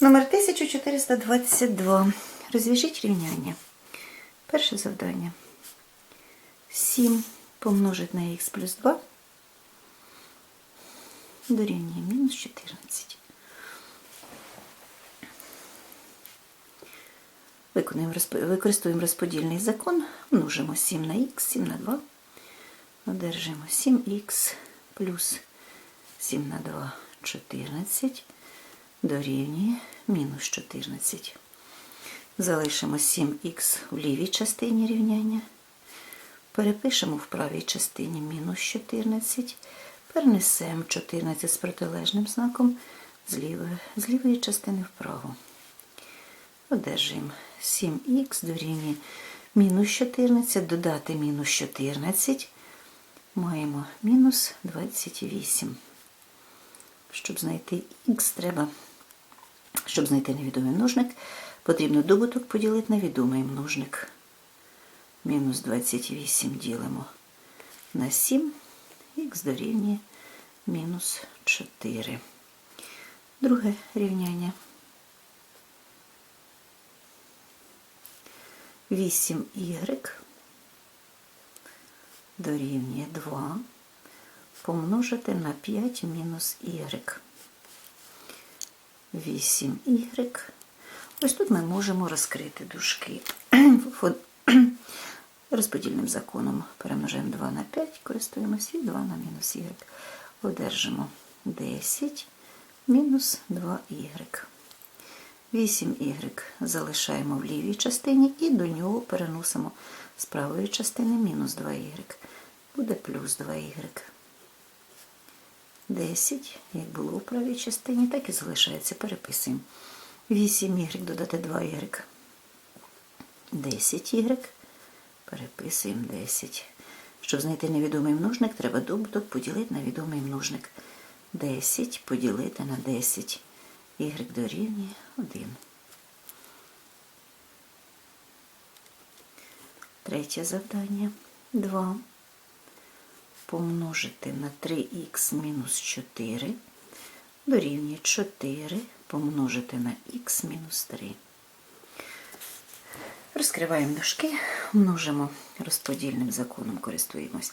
Номер 1422. Розв'яжіть рівняння. Перше завдання. 7 помножить на х плюс 2 дорівнює мінус 14. Виконуємо, використовуємо розподільний закон, множимо 7 на х, 7 на 2. Одержимо 7х плюс 7 на 2 14 дорівнює мінус 14. Залишимо 7х в лівій частині рівняння. Перепишемо в правій частині мінус 14. Перенесемо 14 з протилежним знаком з лівої, з лівої частини вправо. Одержуємо 7х дорівнює мінус 14, додати мінус 14. Маємо мінус 28. Щоб знайти х, треба, щоб знайти невідомий множник, потрібно добуток поділити на відомий множник. Мінус 28 ділимо на 7, х дорівнює мінус 4. Друге рівняння. 8y дорівнює 2 помножити на 5 мінус y. 8y. Ось тут ми можемо розкрити дужки. Розподільним законом перемножаємо 2 на 5, користуємося і 2 на мінус y. Одержимо 10 мінус 2y. 8y залишаємо в лівій частині і до нього переносимо з правої частини мінус 2y. Буде плюс 2y. 10, як було у правій частині, так і залишається. Переписуємо. 8y додати 2y. 10y. Переписуємо 10. Щоб знайти невідомий множник, треба добуток поділити на відомий множник. 10 поділити на 10. Y дорівнює 1. Третє завдання. 2 помножити на 3х мінус 4 дорівнює 4 помножити на х мінус 3. Розкриваємо дужки, множимо розподільним законом, користуємось.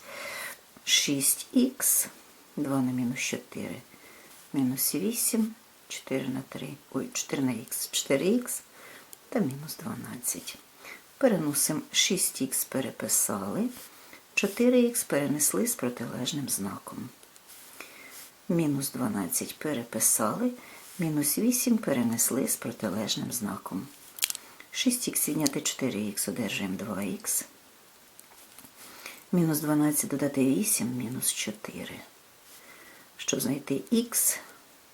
6х, 2 на мінус 4, мінус 8, 4 на 3, ой, 4 на х, 4х та мінус 12. Переносимо 6х переписали, 4х перенесли з протилежним знаком. Мінус 12 переписали, мінус 8 перенесли з протилежним знаком. 6х відняти 4х одержуємо 2х. Мінус 12 додати 8, мінус 4. Щоб знайти х,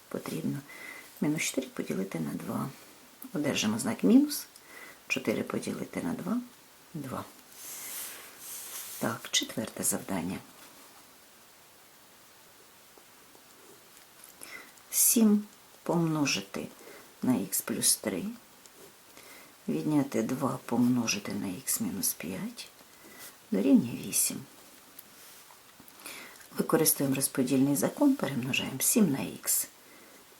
потрібно мінус 4 поділити на 2. Одержимо знак мінус. 4 поділити на 2 2. Так, четверте завдання. 7 помножити на х плюс 3. Відняти 2 помножити на х мінус 5 дорівнює 8. Використовуємо розподільний закон, перемножаємо 7 на х.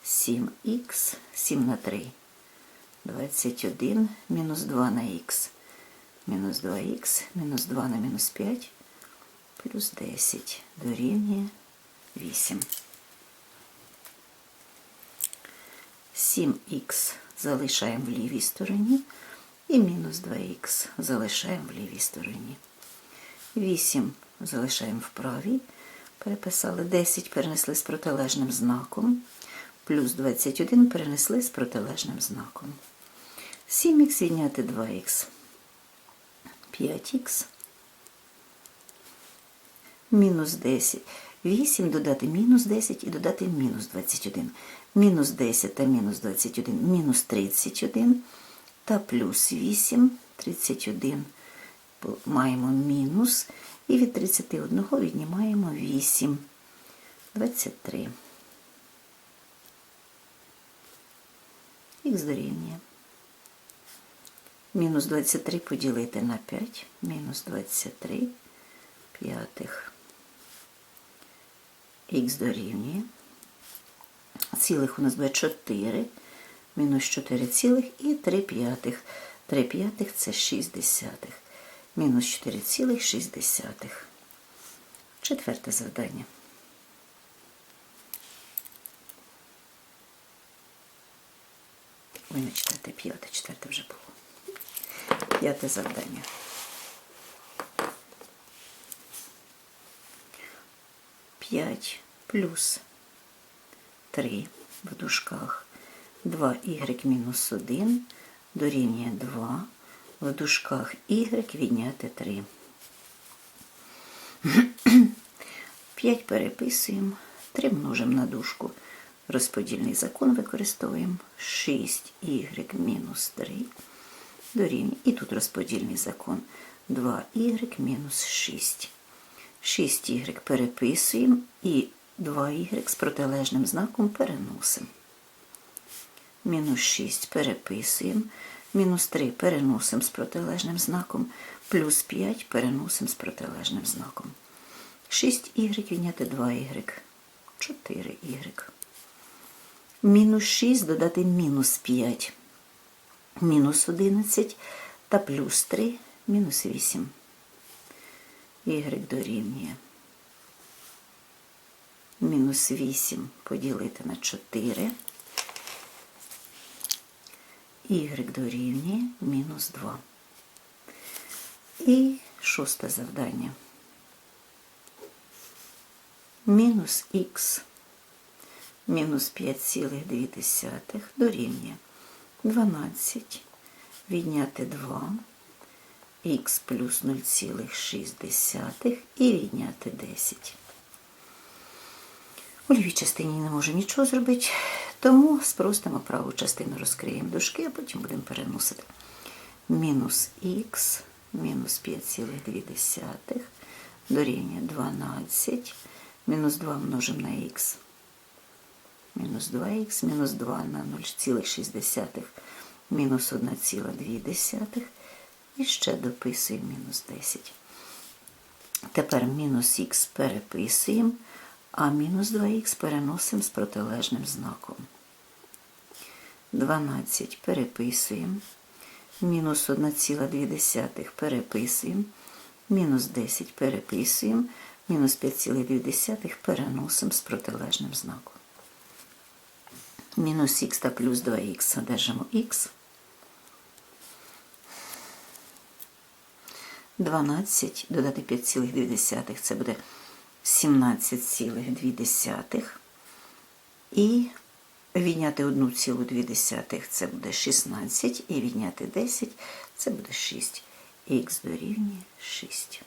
7х, 7 на 3. 21 мінус 2 на х. Мінус 2х, мінус 2 на мінус 5, плюс 10 дорівнює 8. 7х залишаємо в лівій стороні і мінус 2х залишаємо в лівій стороні. 8 залишаємо в правій. Переписали 10, перенесли з протилежним знаком. Плюс 21 перенесли з протилежним знаком. 7х відняти 2х. 5х. Мінус 10. 8 додати мінус 10 і додати мінус 21. Мінус 10 та мінус 21, мінус 31 та плюс 8, 31. Маємо мінус. І від 31 віднімаємо 8, 23. Х дорівнює. Мінус 23 поділити на 5, мінус 23 п'ятих. Х дорівнює. Цілих у нас буде 4, мінус 4 цілих і 3 п'ятих. 3 п'ятих це 6 десятих. Мінус 4 цілих 6 десятих. Четверте завдання. Ой, не четверте, п'яте, четверте вже було. П'яте завдання. П'ять плюс 3 в дужках 2y мінус 1 дорівнює 2 в дужках y відняти 3. 5 переписуємо, 3 множимо на дужку. Розподільний закон використовуємо 6y мінус 3 дорівнює. І тут розподільний закон 2y мінус 6. 6y переписуємо і 2y з протилежним знаком переносимо. Мінус 6 переписуємо. Мінус 3 переносимо з протилежним знаком. Плюс 5 переносимо з протилежним знаком. 6y відняти 2y. 4y. Мінус 6 додати мінус 5. Мінус 11 та плюс 3 мінус 8. Y дорівнює. Мінус 8 поділити на 4. Y дорівнює мінус 2. І шосте завдання. Мінус х мінус 5,2 дорівнює 12 відняти 2 х плюс 0,6 і відняти 10. У лівій частині не можу нічого зробити, тому спростимо праву частину, розкриємо дужки, а потім будемо переносити. Мінус х мінус 5,2 дорівнює 12, мінус 2 множимо на х, мінус 2х, мінус 2 на 0,6, мінус 1,2. І ще дописуємо мінус 10. Тепер мінус х переписуємо, а мінус 2х переносимо з протилежним знаком. 12 переписуємо, мінус 1,2 переписуємо, мінус 10 переписуємо, мінус 5,2 переносимо з протилежним знаком. Мінус х та плюс 2х одержимо х. 12 додати 5,2 це буде 17,2. І відняти 1,2 це буде 16, і відняти 10 це буде 6. Х дорівнює 6.